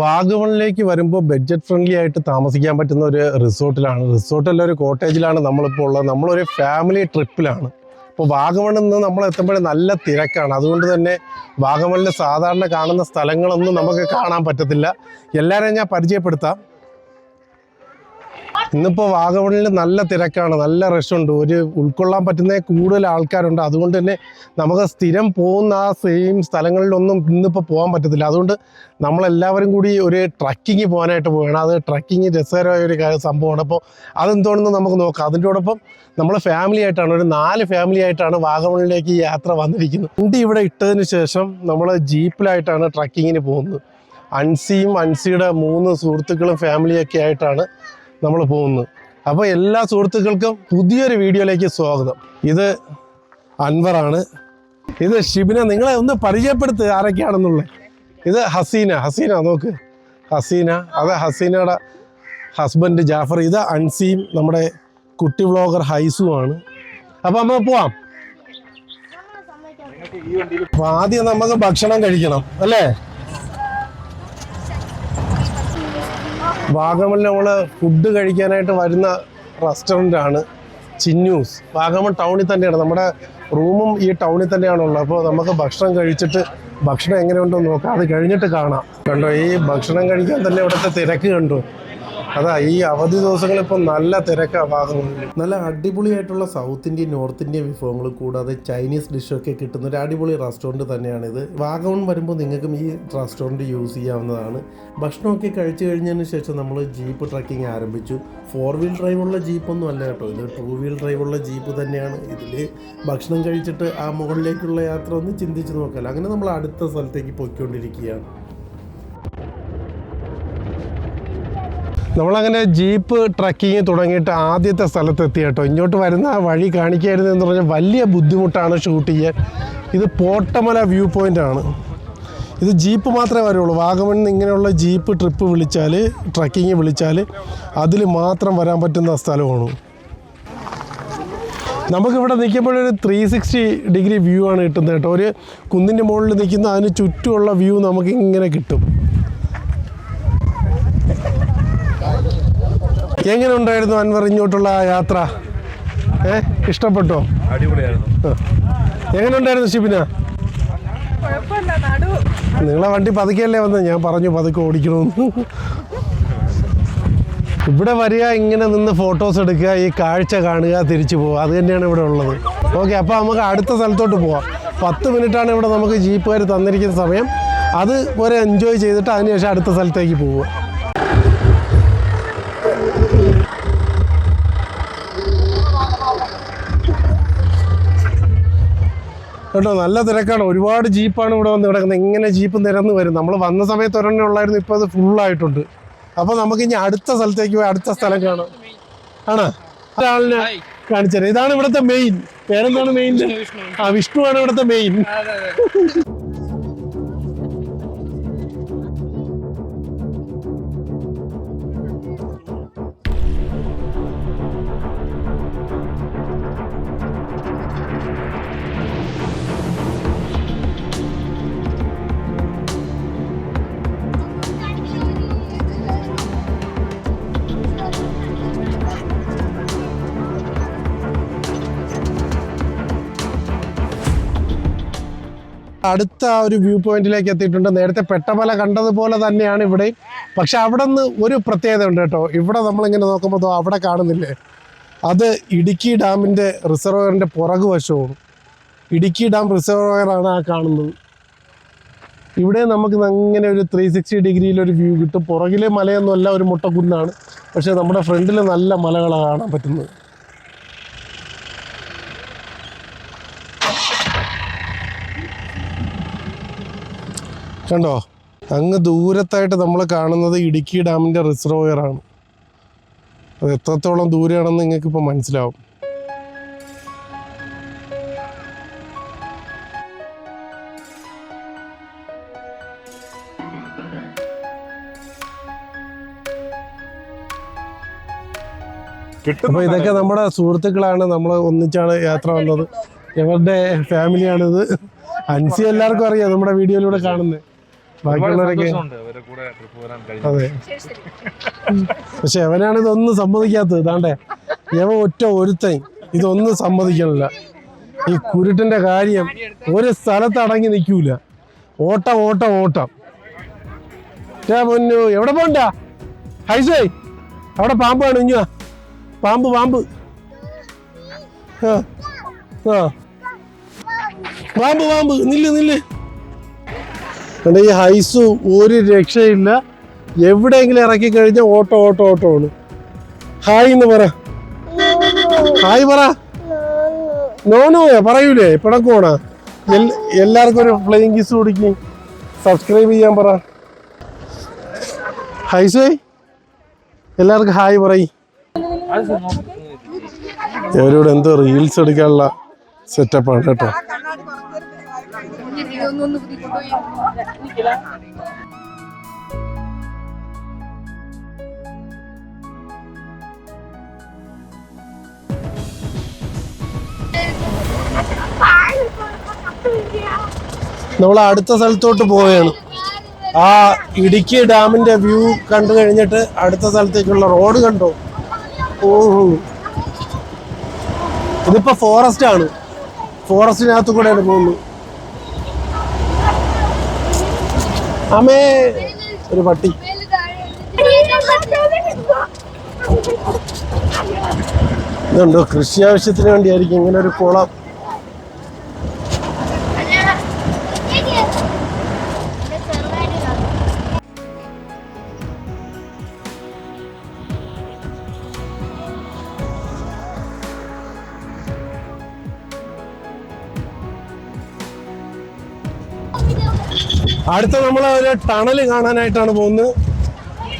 വാഗമണിലേക്ക് വരുമ്പോൾ budget friendly ആയിട്ട് താമസിക്കാൻ പറ്റുന്ന ഒരു റിസോർട്ടിലാണ്. റിസോർട്ടല്ല ഒരു കോട്ടേജിലാണ് നമ്മളിപ്പോൾ ഉള്ളത്. നമ്മളൊരു ഫാമിലി ട്രിപ്പിലാണ്. ഇപ്പോൾ വാഗമണിൽ നിന്ന് നമ്മൾ എത്തുമ്പോഴേ നല്ല തിരക്കാണ്. അതുകൊണ്ട് തന്നെ വാഗമണിൽ സാധാരണ കാണുന്ന സ്ഥലങ്ങളൊന്നും നമുക്ക് കാണാൻ പറ്റത്തില്ല. എല്ലാവരെയും ഞാൻ പരിചയപ്പെടുത്താം. ഇന്നിപ്പോൾ വാഗമണിൽ നല്ല തിരക്കാണ് നല്ല റഷുണ്ട് ഒരു ഉൾക്കൊള്ളാൻ പറ്റുന്ന കൂടുതൽ ആൾക്കാരുണ്ട്. അതുകൊണ്ട് തന്നെ നമുക്ക് സ്ഥിരം പോകുന്ന ആ സെയിം സ്ഥലങ്ങളിലൊന്നും ഇന്നിപ്പോൾ പോകാൻ പറ്റത്തില്ല. അതുകൊണ്ട് നമ്മളെല്ലാവരും കൂടി ഒരു ട്രക്കിങ് പോകാനായിട്ട് പോവുകയാണ്. അത് ട്രക്കിങ് രസകരമായ ഒരു സംഭവമാണ്. അപ്പോൾ അതെന്തോണെന്ന് നമുക്ക് നോക്കാം. അതിന്റോടൊപ്പം നമ്മൾ ഫാമിലി ആയിട്ടാണ് ഒരു നാല് ഫാമിലി ആയിട്ടാണ് വാഗമണിലേക്ക് ഈ യാത്ര വന്നിരിക്കുന്നത്. വണ്ടി ഇവിടെ ഇട്ടതിന് ശേഷം നമ്മൾ ജീപ്പിലായിട്ടാണ് ട്രക്കിങ്ങിന് പോകുന്നത്. അൻസിയും അൻസിയുടെ മൂന്ന് സുഹൃത്തുക്കളും ഫാമിലിയൊക്കെ ആയിട്ടാണ് നമ്മൾ പോകുന്നത് അപ്പോൾ എല്ലാ സുഹൃത്തുക്കൾക്കും പുതിയൊരു വീഡിയോയിലേക്ക് സ്വാഗതം. ഇത് അൻവറാണ് ഇത് ഷിബിന നിങ്ങളെ ഒന്ന് പരിചയപ്പെടുത്ത് ആരൊക്കെയാണെന്നുള്ളത്. ഇത് ഹസീന. ഹസീന നോക്ക്. ഹസീന. അത് ഹസീനയുടെ ഹസ്ബൻഡ് ജാഫർ. ഇത് അൻസീം നമ്മുടെ കുട്ടി വ്ളോഗർ ഹൈസുമാണ് അപ്പോൾ നമ്മൾ പോവാം. അപ്പോൾ ആദ്യം നമുക്ക് ഭക്ഷണം കഴിക്കണം അല്ലേ? വാഗമണിൽ നമ്മൾ ഫുഡ് കഴിക്കാനായിട്ട് വരുന്ന റെസ്റ്റോറന്റ് ആണ് ചിന്നൂസ്. വാഗമൺ ടൗണിൽ തന്നെയാണ്. നമ്മുടെ റൂമും ഈ ടൗണിൽ തന്നെയാണുള്ളത് അപ്പോൾ നമുക്ക് ഭക്ഷണം കഴിച്ചിട്ട് ഭക്ഷണം എങ്ങനെയുണ്ടോ നോക്കാം. അത് കഴിഞ്ഞിട്ട് കാണാം. കണ്ടോ ഈ ഭക്ഷണം കഴിക്കാൻ തന്നെ ഇവിടുത്തെ തിരക്ക് കണ്ടു. അതാ ഈ അവധി ദിവസങ്ങൾ ഇപ്പം നല്ല തിരക്കാണ് ഭാഗങ്ങളിൽ നല്ല അടിപൊളിയായിട്ടുള്ള സൗത്ത് ഇന്ത്യൻ നോർത്ത് ഇന്ത്യൻ വിഭവങ്ങൾ കൂടാതെ ചൈനീസ് ഡിഷൊക്കെ കിട്ടുന്ന ഒരു അടിപൊളി റെസ്റ്റോറന്റ് തന്നെയാണിത്. വാഗമൺ വരുമ്പോൾ നിങ്ങൾക്കും ഈ റെസ്റ്റോറന്റ് യൂസ് ചെയ്യാവുന്നതാണ്. ഭക്ഷണമൊക്കെ കഴിച്ചു കഴിഞ്ഞതിന് ശേഷം നമ്മൾ ജീപ്പ് ട്രക്കിംഗ് ആരംഭിച്ചു. ഫോർ വീൽ ഡ്രൈവുള്ള ജീപ്പൊന്നും അല്ല കേട്ടോ. ഇത് ടൂ വീൽ ഡ്രൈവുള്ള ജീപ്പ് തന്നെയാണ്. ഇതിൽ ഭക്ഷണം കഴിച്ചിട്ട് ആ മുകളിലേക്കുള്ള യാത്ര ഒന്ന് ചിന്തിച്ച് നോക്കാം അങ്ങനെ നമ്മൾ അടുത്ത സ്ഥലത്തേക്ക് പൊയ്ക്കൊണ്ടിരിക്കുകയാണ്. നമ്മളങ്ങനെ ജീപ്പ് ട്രക്കിങ് തുടങ്ങിയിട്ട് ആദ്യത്തെ സ്ഥലത്തെത്തി കേട്ടോ ഇങ്ങോട്ട് വരുന്ന വഴി കാണിക്കായിരുന്നു എന്ന് പറഞ്ഞാൽ വലിയ ബുദ്ധിമുട്ടാണ് ഷൂട്ട് ചെയ്യാൻ. ഇത് പോട്ടമല വ്യൂ പോയിന്റ് ആണ്. ഇത് ജീപ്പ് മാത്രമേ വരുള്ളൂ. വാഗമൺ ഇങ്ങനെയുള്ള ജീപ്പ് ട്രിപ്പ് വിളിച്ചാൽ ട്രക്കിങ് വിളിച്ചാൽ അതിൽ മാത്രം വരാൻ പറ്റുന്ന സ്ഥലമാണ്. നമുക്കിവിടെ നിൽക്കുമ്പോഴൊരു ത്രീ സിക്സ്റ്റി ഡിഗ്രി വ്യൂ ആണ് കിട്ടുന്നത് കേട്ടോ. ഒരു കുന്നിന്റെ മുകളിൽ നിൽക്കുന്ന അതിന് ചുറ്റുമുള്ള വ്യൂ നമുക്ക് ഇങ്ങനെ കിട്ടും. എങ്ങനെ ഉണ്ടായിരുന്നു അൻവർ ഇങ്ങോട്ടുള്ള യാത്ര? ഏ ഇഷ്ടപ്പെട്ടോ? എങ്ങനെ ഉണ്ടായിരുന്നു ഷിബിന? നിങ്ങളെ വണ്ടി പതുക്കെയല്ലേ വന്നത് ഞാൻ പറഞ്ഞു പതുക്കെ ഓടിക്കണമെന്ന് ഇവിടെ വരിക ഇങ്ങനെ നിന്ന് ഫോട്ടോസ് എടുക്കുക ഈ കാഴ്ച കാണുക തിരിച്ചു പോവുക. അത് തന്നെയാണ് ഇവിടെ ഉള്ളത്. ഓക്കെ അപ്പോൾ നമുക്ക് അടുത്ത സ്ഥലത്തോട്ട് പോവാം. പത്ത് മിനിറ്റാണ് ഇവിടെ നമുക്ക് ജീപ്പുകാർ തന്നിരിക്കുന്ന സമയം. അത് ഒരു എൻജോയ് ചെയ്തിട്ട് അതിനുശേഷം അടുത്ത സ്ഥലത്തേക്ക് പോവുക. കേട്ടോ നല്ല തിരക്കാണ്. ഒരുപാട് ജീപ്പാണ് ഇവിടെ വന്ന് കിടക്കുന്നത്. ഇങ്ങനെ ജീപ്പ് നിരന്ന് വരും. നമ്മൾ വന്ന സമയത്ത് ഒരെണ്ണം ഉള്ളായിരുന്നു ഇപ്പോൾ അത് ഫുള്ളായിട്ടുണ്ട് അപ്പോൾ നമുക്ക് ഇനി അടുത്ത സ്ഥലത്തേക്ക് പോയി അടുത്ത സ്ഥലം കാണാം. ആണോ? ഒരാളിനെ കാണിച്ചത്. ഇതാണ് ഇവിടുത്തെ മെയിൻ പേരെന്താണ് മെയിൻ ആ വിഷ്ണു ആണ് ഇവിടുത്തെ മെയിൻ അടുത്ത ഒരു വ്യൂ പോയിന്റിലേക്ക് എത്തിയിട്ടുണ്ട്. നേരത്തെ പെട്ടമല കണ്ടതുപോലെ തന്നെയാണ് ഇവിടെ പക്ഷെ അവിടെ നിന്ന് ഒരു പ്രത്യേകത ഉണ്ട് കേട്ടോ. ഇവിടെ നമ്മളിങ്ങനെ നോക്കുമ്പോൾ അവിടെ കാണുന്നില്ലേ? അത് ഇടുക്കി ഡാമിന്റെ റിസർവറിന്റെ പുറകു വശവും. ഇടുക്കി ഡാം റിസർവറാണ് ആ കാണുന്നത്. ഇവിടെ നമുക്ക് അങ്ങനെ ഒരു ത്രീ സിക്സ്റ്റി ഡിഗ്രിയിൽ ഒരു വ്യൂ കിട്ടും. പുറകിലെ മലയൊന്നുമല്ല ഒരു മുട്ടക്കുന്നാണ്. പക്ഷെ നമ്മുടെ ഫ്രണ്ടിൽ നല്ല മലകളാണ് കാണാൻ പറ്റുന്നത്. കണ്ടോ? അങ്ങ് ദൂരത്തായിട്ട് നമ്മൾ കാണുന്നത് ഇടുക്കി ഡാമിന്റെ റിസർവോയർ ആണ്. അത് എത്രത്തോളം ദൂരെയാണെന്ന് നിങ്ങൾക്ക് ഇപ്പോൾ മനസ്സിലാവും. അപ്പൊ ഇതൊക്കെ നമ്മുടെ സുഹൃത്തുക്കളാണ് നമ്മൾ ഒന്നിച്ചാണ് യാത്ര വന്നത്. ഞങ്ങളുടെ ഫാമിലിയാണിത്. അൻസി എല്ലാവർക്കും അറിയാം നമ്മുടെ വീഡിയോയിലൂടെ കാണുന്നത്. ബാക്കിയുള്ളവരൊക്കെ അതെ. പക്ഷെ അവനാണ് ഇതൊന്നും സമ്മതിക്കാത്തത്. താണ്ടേ യവ ഒറ്റ ഒരുത്തൻ. ഇതൊന്നും സമ്മതിക്കണില്ല. ഈ കുരുട്ടിന്റെ കാര്യം ഒരു സ്ഥലത്ത് അടങ്ങി നിൽക്കൂല. ഓട്ടം ഓട്ടം ഓട്ടം. പൊന്നു എവിടെ പോണ്ട? ഹൈസേ അവിടെ പാമ്പാണ് ഇഞ്ഞ പാമ്പ് പാമ്പ്. ആ ആ. പാമ്പ് പാമ്പ്. നില്ല് നില്ല്. കണ്ട ഈ ഹൈസ് ഒരു രക്ഷയില്ല. എവിടെയെങ്കിലും ഇറക്കി കഴിഞ്ഞാൽ ഓട്ടോ ഓട്ടോ ഓട്ടോ ആണ് ഹായ് എന്ന് പറ. ഹായ് പറ. നോ നോ പറയൂലേ പിണക്കോണ എല്ലാവർക്കും ഒരു ഫ്ലൈങ് കിസ് കുടിക്കും. സബ്സ്ക്രൈബ് ചെയ്യാൻ പറ. ഹൈസ് എല്ലാവർക്കും ഹായ് പറയും. ഇവരോട് എന്തോ റീൽസ് എടുക്കാനുള്ള സെറ്റപ്പാണ് കേട്ടോ. ഇതൊന്നൊന്ന് നമ്മൾ അടുത്ത സ്ഥലത്തോട്ട് പോവുകയാണ്. ആ ഇടുക്കി ഡാമിന്റെ വ്യൂ കണ്ടു കഴിഞ്ഞിട്ട് അടുത്ത സ്ഥലത്തേക്കുള്ള റോഡ് കണ്ടോ? ഓഹോ. ഇതിപ്പോ ഫോറസ്റ്റ് ആണ്. ഫോറസ്റ്റിനകത്ത് കൂടെയാണ് പോകുന്നത്. അമ്മേ ഒരു പട്ടി ഇതുണ്ടോ? കൃഷി ആവശ്യത്തിന് വേണ്ടിയായിരിക്കും ഇങ്ങനെ ഒരു കുളം. അടുത്ത നമ്മൾ ഒരു ടണൽ കാണാനായിട്ടാണ് പോകുന്നത്.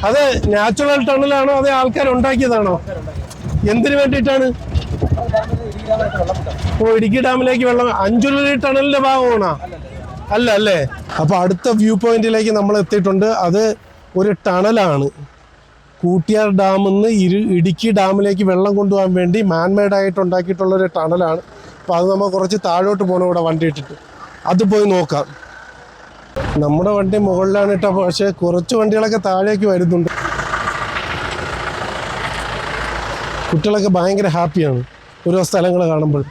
അത് നാച്ചുറൽ ടണലാണോ അതേ ആൾക്കാർ ഉണ്ടാക്കിയതാണോ? എന്തിനു വേണ്ടിയിട്ടാണ്? ഓ ഇടുക്കി ഡാമിലേക്ക് വെള്ളം. അഞ്ചുരുളി ടണലിന്റെ ഭാഗമാണോ? അല്ല അല്ലേ? അപ്പൊ അടുത്ത വ്യൂ പോയിന്റിലേക്ക് നമ്മൾ എത്തിയിട്ടുണ്ട്. അത് ഒരു ടണലാണ് കൂട്ടിയാർ ഡാമിൽ നിന്ന് ഇരു ഇടുക്കി ഡാമിലേക്ക് വെള്ളം കൊണ്ടുപോകാൻ വേണ്ടി മാൻമെയ്ഡ് ആയിട്ട് ഉണ്ടാക്കിയിട്ടുള്ള ഒരു ടണലാണ് അപ്പോൾ അത് നമ്മൾ കുറച്ച് താഴോട്ട് പോകണം ഇവിടെ വണ്ടി ഇട്ടിട്ട് അത് പോയി നോക്കാം. നമ്മുടെ വണ്ടി മുകളിലാണ് ഇട്ട പക്ഷേ കുറച്ച് വണ്ടികളൊക്കെ താഴേക്ക് വരുന്നുണ്ട്. കുട്ടികളൊക്കെ ഭയങ്കര ഹാപ്പിയാണ് ഓരോ സ്ഥലങ്ങൾ കാണുമ്പോൾ.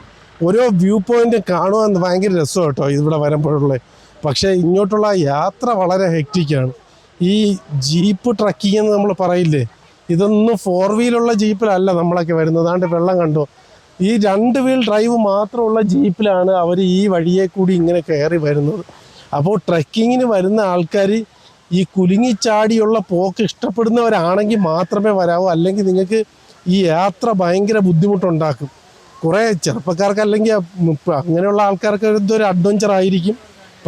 ഓരോ വ്യൂ പോയിന്റ് കാണുവാൻ ഭയങ്കര രസം കേട്ടോ ഇവിടെ വരുമ്പോഴുള്ള. പക്ഷേ ഇങ്ങോട്ടുള്ള യാത്ര വളരെ ഹെക്റ്റിക്കാണ് ഈ ജീപ്പ് ട്രക്കിംഗ് എന്ന് നമ്മൾ പറയില്ലേ ഇതൊന്നും ഫോർ വീലുള്ള ജീപ്പിലല്ല നമ്മളൊക്കെ വരുന്നത്. അതാണ്ട് വെള്ളം കണ്ടോ? ഈ രണ്ട് വീൽ ഡ്രൈവ് മാത്രമുള്ള ജീപ്പിലാണ് അവർ ഈ വഴിയെ കൂടി ഇങ്ങനെ കയറി വരുന്നത്. അപ്പോൾ ട്രക്കിങ്ങിന് വരുന്ന ആൾക്കാർ ഈ കുലുങ്ങിച്ചാടിയുള്ള പോക്ക് ഇഷ്ടപ്പെടുന്നവരാണെങ്കിൽ മാത്രമേ വരാവൂ. അല്ലെങ്കിൽ നിങ്ങൾക്ക് ഈ യാത്ര ഭയങ്കര ബുദ്ധിമുട്ടുണ്ടാക്കും. കുറേ ചെറുപ്പക്കാർക്ക് അല്ലെങ്കിൽ അങ്ങനെയുള്ള ആൾക്കാർക്ക് ഇതൊരു അഡ്വഞ്ചർ ആയിരിക്കും.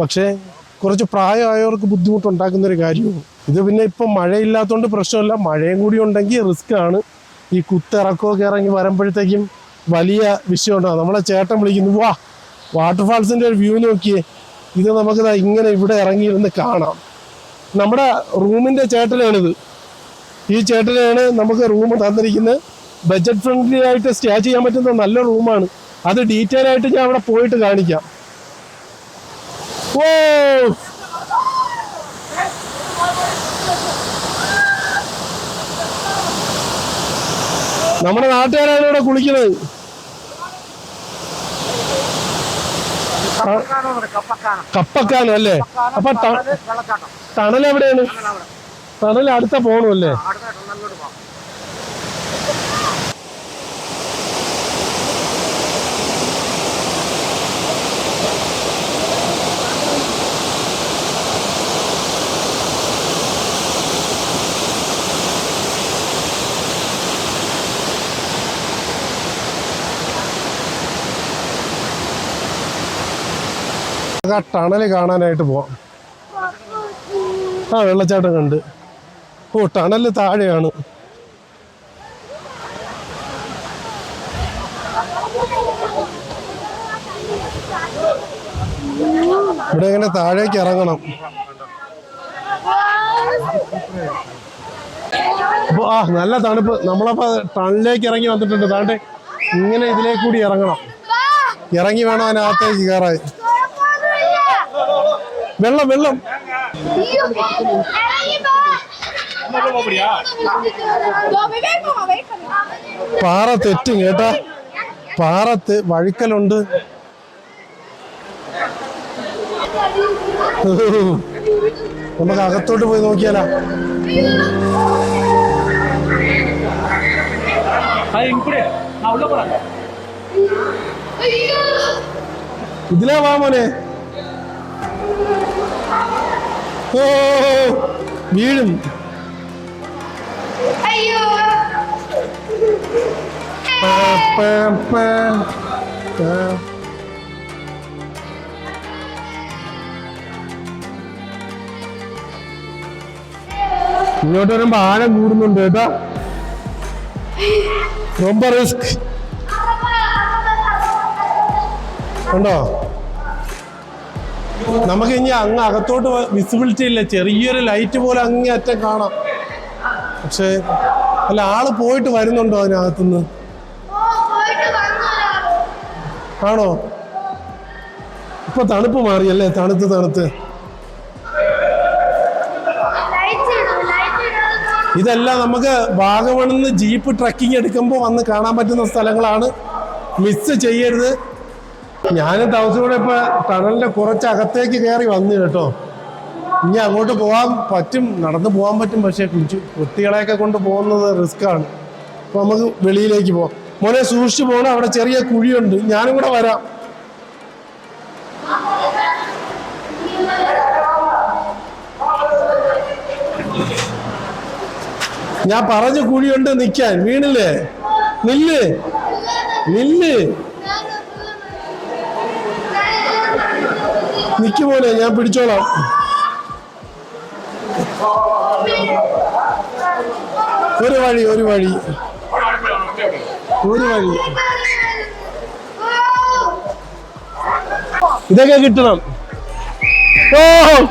പക്ഷേ കുറച്ച് പ്രായമായവർക്ക് ബുദ്ധിമുട്ടുണ്ടാക്കുന്ന ഒരു കാര്യമാണ് ഇത് പിന്നെ ഇപ്പം മഴയില്ലാത്തതുകൊണ്ട് പ്രശ്നമില്ല. മഴയും കൂടി ഉണ്ടെങ്കിൽ റിസ്ക് ആണ്. ഈ കുത്തിറക്കമൊക്കെ ഇറങ്ങി വരുമ്പോഴത്തേക്കും വലിയ വിഷയമുണ്ടാകും നമ്മളെ ചേട്ടൻ വിളിക്കുന്നു വാ വാട്ടർഫാൾസിന്റെ ഒരു വ്യൂ നോക്കിയേ. ഇത് നമുക്ക് ഇങ്ങനെ ഇവിടെ ഇറങ്ങിയിരുന്ന് കാണാം. നമ്മുടെ റൂമിന്റെ ചേട്ടനാണിത്. ഈ ചേട്ടനാണ് നമുക്ക് റൂം തന്നിരിക്കുന്നത് ബജറ്റ് ഫ്രണ്ട്ലി ആയിട്ട് സ്റ്റേ ചെയ്യാൻ പറ്റുന്ന നല്ല റൂമാണ്. അത് ഡീറ്റെയിൽ ആയിട്ട് ഞാൻ അവിടെ പോയിട്ട് കാണിക്കാം. ഓ നമ്മുടെ നാട്ടുകാരാണ് ഇവിടെ കുളിക്കുന്നത്. കപ്പക്കാനം അല്ലേ? അപ്പൊ തണൽ എവിടെയാണ് ടണൽ അടുത്ത പോകണമല്ലേ ആ ടണൽ കാണാനായിട്ട് പോവാം. ആ വെള്ളച്ചാട്ടം കണ്ട്. ഓ ടണൽ താഴെയാണ്. ഇവിടെ ഇങ്ങനെ താഴേക്ക് ഇറങ്ങണം. അപ്പൊ ആ നല്ല തണുപ്പ്. നമ്മളപ്പോ ടണലിലേക്ക് ഇറങ്ങി വന്നിട്ടുണ്ട്. താണ്ടെ ഇങ്ങനെ ഇതിലേക്ക് കൂടി ഇറങ്ങണം. ഇറങ്ങി വേണം അതിനകത്തേക്ക് കയറാൻ. വെള്ളം വെള്ളം പാറ തെറ്റും കേട്ടാ. പാറ തെ- വഴുക്കലുണ്ട് നമുക്ക് അകത്തോട്ട് പോയി നോക്കിയാലാ? ഇതിലേ വാ മോനെ. ഓ വീഴും പാ, പാ, പാ, പാ. ഇങ്ങോട്ട് വരുമ്പോ ആഴം കൂടുന്നുണ്ട് കേട്ടാ ரொம்ப റിസ്ക് ഉണ്ടോ നമുക്ക് ഇനി അങ്ങ് അകത്തോട്ട് വിസിബിലിറ്റി ഇല്ല. ചെറിയൊരു ലൈറ്റ് പോലെ അങ്ങേ അറ്റം കാണാം. പക്ഷേ അല്ല ആൾ പോയിട്ട് വരുന്നുണ്ടോ അതിനകത്തുനിന്ന്? ആണോ? ഇപ്പൊ തണുപ്പ് മാറിയല്ലേ? തണുത്ത് തണുത്ത്. ഇതെല്ലാം നമുക്ക് വാഗമണിന്ന് ജീപ്പ് ട്രക്കിംഗ് എടുക്കുമ്പോൾ വന്ന് കാണാൻ പറ്റുന്ന സ്ഥലങ്ങളാണ്. മിസ് ചെയ്യരുത്. ഞാനും താമസിക്കൂടെ ഇപ്പൊ ടണലിന്റെ കുറച്ചകത്തേക്ക് കയറി വന്നു കേട്ടോ. ഇനി അങ്ങോട്ട് പോകാൻ പറ്റും നടന്നു പോകാൻ പറ്റും പക്ഷേ കുട്ടികളെയൊക്കെ കൊണ്ട് പോകുന്നത് റിസ്ക് ആണ്. അപ്പൊ നമുക്ക് വെളിയിലേക്ക് പോവാം. മോനെ സൂക്ഷിച്ചു പോകണം അവിടെ ചെറിയ കുഴിയുണ്ട്. ഞാനും കൂടെ വരാം. ഞാൻ പറഞ്ഞ കുഴിയുണ്ട് നിൽക്കാൻ. വീണില്ലേ? നില്ല്? നില്ല്? നിക്ക് പോലെ ഞാൻ പിടിച്ചോളാം. ഒരു വഴി ഒരു വഴി. ഒരു വഴി. ഇതൊക്കെ കിട്ടണം. ഓ!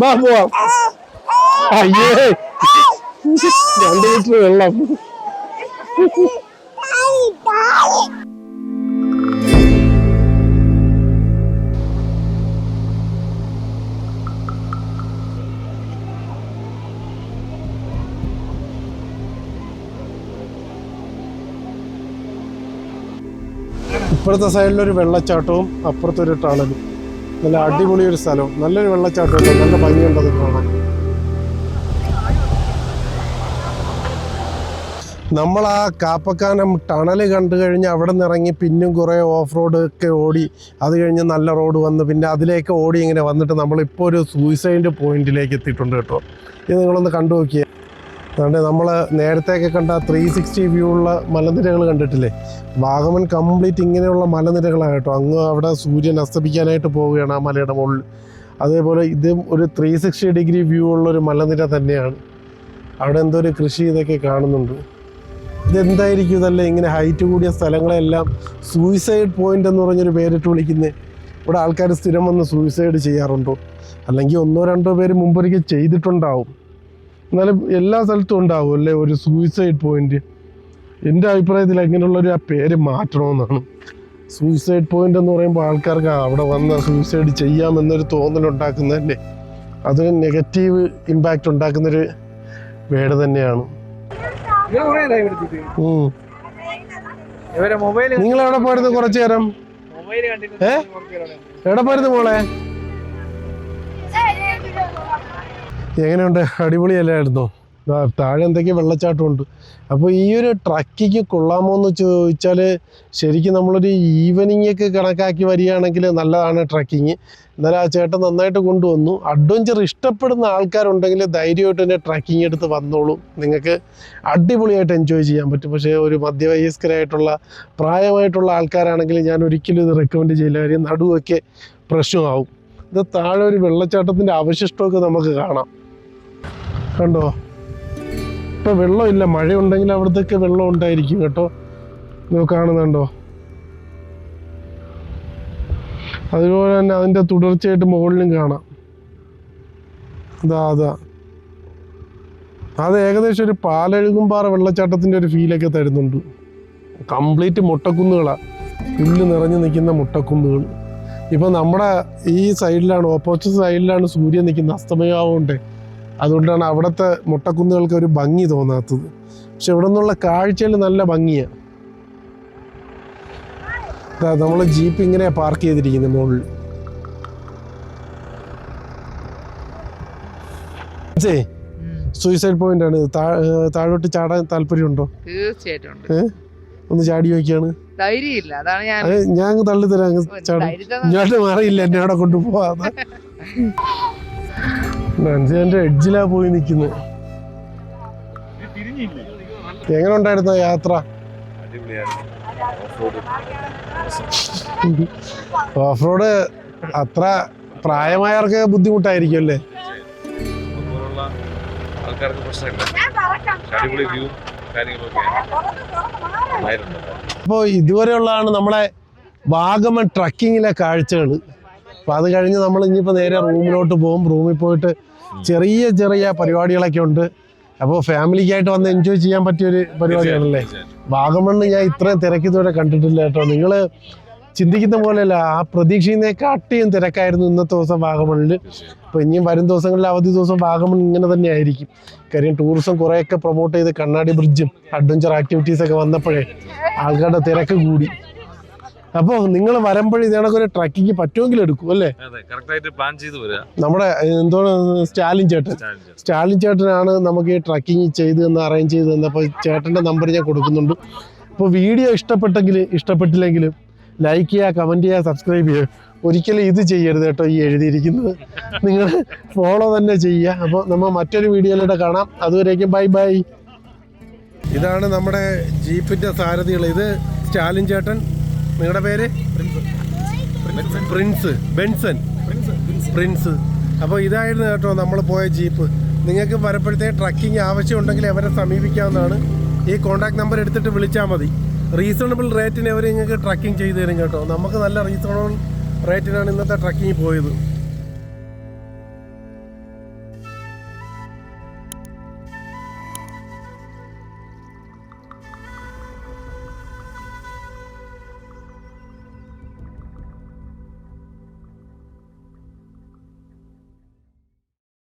വാ പോവാം അയ്യേ. രണ്ട് ലിറ്റർ വെള്ളം. ഇപ്പുറത്തെ സൈഡിലൊരു വെള്ളച്ചാട്ടവും അപ്പുറത്തൊരു ടണലും. നല്ല അടിപൊളി ഒരു സ്ഥലം. നല്ലൊരു വെള്ളച്ചാട്ടമുണ്ട്. നല്ല ഭംഗിയുണ്ട് അത് കാണാൻ. നമ്മൾ ആ കാപ്പക്കാനം ടണൽ കണ്ടു കഴിഞ്ഞ് അവിടെ നിന്ന് ഇറങ്ങി പിന്നും കുറേ ഓഫ് റോഡ് ഒക്കെ ഓടി. അത് കഴിഞ്ഞ് നല്ല റോഡ് വന്ന്. പിന്നെ അതിലേക്ക് ഓടി ഇങ്ങനെ വന്നിട്ട് നമ്മളിപ്പോൾ ഒരു സൂയിസൈഡ് പോയിന്റിലേക്ക് എത്തിയിട്ടുണ്ട് കേട്ടോ. ഇത് നിങ്ങളൊന്ന് കണ്ടു നോക്കിയേ അതുകൊണ്ട് നമ്മൾ നേരത്തെയൊക്കെ കണ്ട ത്രീ സിക്സ്റ്റി വ്യൂ ഉള്ള മലനിരകൾ കണ്ടിട്ടില്ലേ? വാഗമൺ കംപ്ലീറ്റ് ഇങ്ങനെയുള്ള മലനിരകളാണ് കേട്ടോ. അങ്ങ് അവിടെ സൂര്യൻ അസ്തമിക്കാനായിട്ട് പോവുകയാണ് ആ മലയുടെ മുകളിൽ. അതേപോലെ ഇതും ഒരു ത്രീ സിക്സ്റ്റി ഡിഗ്രി വ്യൂ ഉള്ള ഒരു മലനിര തന്നെയാണ്. അവിടെ എന്തോ ഒരു കൃഷി ഇതൊക്കെ കാണുന്നുണ്ട്. ഇതെന്തായിരിക്കും ഇതല്ലേ? ഇങ്ങനെ ഹൈറ്റ് കൂടിയ സ്ഥലങ്ങളെല്ലാം സൂയിസൈഡ് പോയിന്റ് എന്ന് പറഞ്ഞൊരു പേരിട്ട് വിളിക്കുന്നത് ഇവിടെ ആൾക്കാർ സ്ഥിരം വന്ന് സൂയിസൈഡ് ചെയ്യാറുണ്ടോ? അല്ലെങ്കിൽ ഒന്നോ രണ്ടോ പേര് മുമ്പൊരിക്കൽ ചെയ്തിട്ടുണ്ടാവും. എന്നാലും എല്ലാ സ്ഥലത്തും ഉണ്ടാവും അല്ലേ? ഒരു സൂയിസൈഡ് പോയിന്റ് എന്റെ അഭിപ്രായത്തിൽ അങ്ങനെയുള്ളൊരു ആ പേര് മാറ്റണമെന്നാണ്. സൂയിസൈഡ് പോയിന്റ് എന്ന് പറയുമ്പോൾ ആൾക്കാർക്ക് അവിടെ വന്ന് സൂയിസൈഡ് ചെയ്യാമെന്നൊരു തോന്നലുണ്ടാക്കുന്നതല്ലേ അത് നെഗറ്റീവ് ഇമ്പാക്റ്റ് ഉണ്ടാക്കുന്നൊരു വേട് തന്നെയാണ്. നിങ്ങൾ എവിടെ പോയിരുന്നു കുറച്ചു നേരം? ഏ? എവിടെ പോയിരുന്നു മോളെ? എങ്ങനെയുണ്ട്? അടിപൊളിയല്ലായിരുന്നോ? താഴെ താഴെ വെള്ളച്ചാട്ടം ഉണ്ട് അപ്പോൾ ഈ ഒരു ട്രക്കിങ് കൊള്ളാമോ എന്ന് ചോദിച്ചാൽ ശരിക്കും നമ്മളൊരു ഈവനിങ് ഒക്കെ കണക്കാക്കി വരികയാണെങ്കിൽ നല്ലതാണ് ട്രക്കിങ്. എന്നാലും ആ ചേട്ടൻ നന്നായിട്ട് കൊണ്ടുവന്നു. അഡ്വഞ്ചർ ഇഷ്ടപ്പെടുന്ന ആൾക്കാരുണ്ടെങ്കിൽ ധൈര്യമായിട്ട് തന്നെ ട്രക്കിംഗ് എടുത്ത് വന്നോളൂ. നിങ്ങൾക്ക് അടിപൊളിയായിട്ട് എൻജോയ് ചെയ്യാൻ പറ്റും. പക്ഷേ ഒരു മധ്യവയസ്കരായിട്ടുള്ള പ്രായമായിട്ടുള്ള ആൾക്കാരാണെങ്കിൽ ഞാൻ ഒരിക്കലും ഇത് റെക്കമെൻഡ് ചെയ്യില്ല. കാര്യം നടുവൊക്കെ പ്രശ്നമാവും. ഇത് താഴെ ഒരു വെള്ളച്ചാട്ടത്തിന്റെ അവശിഷ്ടമൊക്കെ നമുക്ക് കാണാം. കണ്ടോ? ഇപ്പൊ വെള്ളമില്ല. മഴയുണ്ടെങ്കിൽ അവിടത്തേക്ക് വെള്ളം ഉണ്ടായിരിക്കും കേട്ടോ. നിങ്ങൾ കാണുന്നുണ്ടോ? അതുപോലെ തന്നെ അതിന്റെ തുടർച്ചയായിട്ട് മുകളിലും കാണാം. അതാ അതാ അത് ഏകദേശം ഒരു പാലഴുകുംപാറ വെള്ളച്ചാട്ടത്തിന്റെ ഒരു ഫീലൊക്കെ തരുന്നുണ്ട്. കംപ്ലീറ്റ് മുട്ടക്കുന്നുകളാ. പുല്ല് നിറഞ്ഞു നിൽക്കുന്ന മുട്ടക്കുന്നുകൾ. ഇപ്പൊ നമ്മുടെ ഈ സൈഡിലാണ് ഓപ്പോസിറ്റ് സൈഡിലാണ് സൂര്യൻ നിൽക്കുന്ന അസ്തമയമാവുകൊണ്ട് അതുകൊണ്ടാണ് അവിടുത്തെ മുട്ടക്കുന്നുകൾക്ക് ഒരു ഭംഗി തോന്നാത്തത്. പക്ഷെ ഇവിടെ നിന്നുള്ള കാഴ്ചയിൽ നല്ല ഭംഗിയാണ് നമ്മൾ ജീപ്പ് ഇങ്ങനെ പാർക്ക് ചെയ്തിരിക്കുന്നത് മുകളിൽ സൂയിസൈഡ് പോയിന്റ് ആണ്. താഴോട്ട് ചാടാൻ താല്പര്യമുണ്ടോ? തീർച്ചയായിട്ടും ഒന്ന് ചാടി നോക്കിയാണ്. ധൈര്യമില്ല. അതാണ് ഞാൻ ഞാൻ തള്ളി തരാം ചാടും. ഞാൻ ഇങ്ങോട്ട് മാറിയില്ല എന്നെ അവിടെ കൊണ്ടുപോവാതെ. നൻസിന്റെ എഡ്ജിലാ പോയി നിൽക്കുന്നത് എങ്ങനെ ഉണ്ടായിരുന്നു യാത്ര? ഓഫ് റോഡ് അത്ര പ്രായമായവർക്ക് ബുദ്ധിമുട്ടായിരിക്കും അല്ലേ? അപ്പോ പ്രശ്നമില്ല അടിപൊളി വ്യൂ ഇതുവരെയുള്ളതാണ് നമ്മളെ വാഗമൺ ട്രക്കിങ്ങിലെ കാഴ്ചകൾ അപ്പോൾ അത് കഴിഞ്ഞ് നമ്മൾ ഇനിയിപ്പോൾ നേരെ റൂമിലോട്ട് പോകും. റൂമിൽ പോയിട്ട് ചെറിയ ചെറിയ പരിപാടികളൊക്കെ ഉണ്ട്. അപ്പോൾ ഫാമിലിക്കായിട്ട് വന്ന് എൻജോയ് ചെയ്യാൻ പറ്റിയ ഒരു പരിപാടിയാണല്ലേ? വാഗമണ്ണ് ഞാൻ ഇത്രയും തിരക്ക് ഇതുവരെ കണ്ടിട്ടില്ല കേട്ടോ. നിങ്ങൾ ചിന്തിക്കുന്ന പോലെയല്ല ആ പ്രതീക്ഷിക്കുന്നതിനെ കാട്ടിയും തിരക്കായിരുന്നു ഇന്നത്തെ ദിവസം വാഗമണിൽ അപ്പോൾ ഇനിയും വരും ദിവസങ്ങളിൽ അവധി ദിവസം വാഗമൺ ഇങ്ങനെ തന്നെ ആയിരിക്കും. കാര്യം ടൂറിസം കുറേയൊക്കെ പ്രൊമോട്ട് ചെയ്ത് കണ്ണാടി ബ്രിഡ്ജും അഡ്വഞ്ചർ ആക്ടിവിറ്റീസ് ഒക്കെ വന്നപ്പോഴേ ആൾക്കാരുടെ തിരക്ക് കൂടി. അപ്പോൾ നിങ്ങൾ വരുമ്പോഴേ ഒരു ട്രക്കിങ് പറ്റുമെങ്കിൽ എടുക്കും അല്ലേ? അതെ കറക്റ്റ് ആയിട്ട് പ്ലാൻ ചെയ്ത് വരിക. നമ്മുടെ എന്തോ സ്റ്റാലിൻ ചേട്ടൻ. ചാലഞ്ച് സ്റ്റാലിൻ ചേട്ടനാണ് നമുക്ക് ഈ ട്രക്കിങ് ചെയ്ത് തന്ന് അറേഞ്ച് ചെയ്ത് തന്നെ. അപ്പോൾ ചേട്ടന്റെ നമ്പർ ഞാൻ കൊടുക്കുന്നുണ്ട്. അപ്പോൾ വീഡിയോ ഇഷ്ടപ്പെട്ടെങ്കിൽ ഇഷ്ടപ്പെട്ടില്ലെങ്കിലും ലൈക്ക് ചെയ്യുക കമന്റ് ചെയ്യുക സബ്സ്ക്രൈബ് ചെയ്യുക. ഒരിക്കലും ഇത് ചെയ്യരുത് കേട്ടോ ഈ എഴുതിയിരിക്കുന്നത്. നിങ്ങൾ ഫോളോ തന്നെ ചെയ്യുക. അപ്പോൾ നമ്മൾ മറ്റൊരു വീഡിയോയിലൂടെ കാണാം. അതുവരേക്കും ബൈ ബൈ ഇതാണ് നമ്മുടെ ജീപ്പിന്റെ സാരഥികൾ. ഇത് സ്റ്റാലിൻ ചേട്ടൻ. നിങ്ങളുടെ പേര്? പ്രിൻസ്. ബെൻസൺ പ്രിൻസ്. അപ്പോൾ ഇതായിരുന്നു കേട്ടോ നമ്മൾ പോയ ജീപ്പ്. നിങ്ങൾക്ക് വരപ്പോഴത്തെ ട്രക്കിംഗ് ആവശ്യമുണ്ടെങ്കിൽ അവരെ സമീപിക്കാവുന്നതാണ്. ഈ കോൺടാക്ട് നമ്പർ എടുത്തിട്ട് വിളിച്ചാൽ മതി. റീസണബിൾ റേറ്റിന് അവർ നിങ്ങൾക്ക് ട്രക്കിംഗ് ചെയ്തു തരും കേട്ടോ. നമുക്ക് നല്ല റീസണബിൾ റേറ്റിനാണ് ഇന്നത്തെ ട്രക്കിംഗ് പോയത്.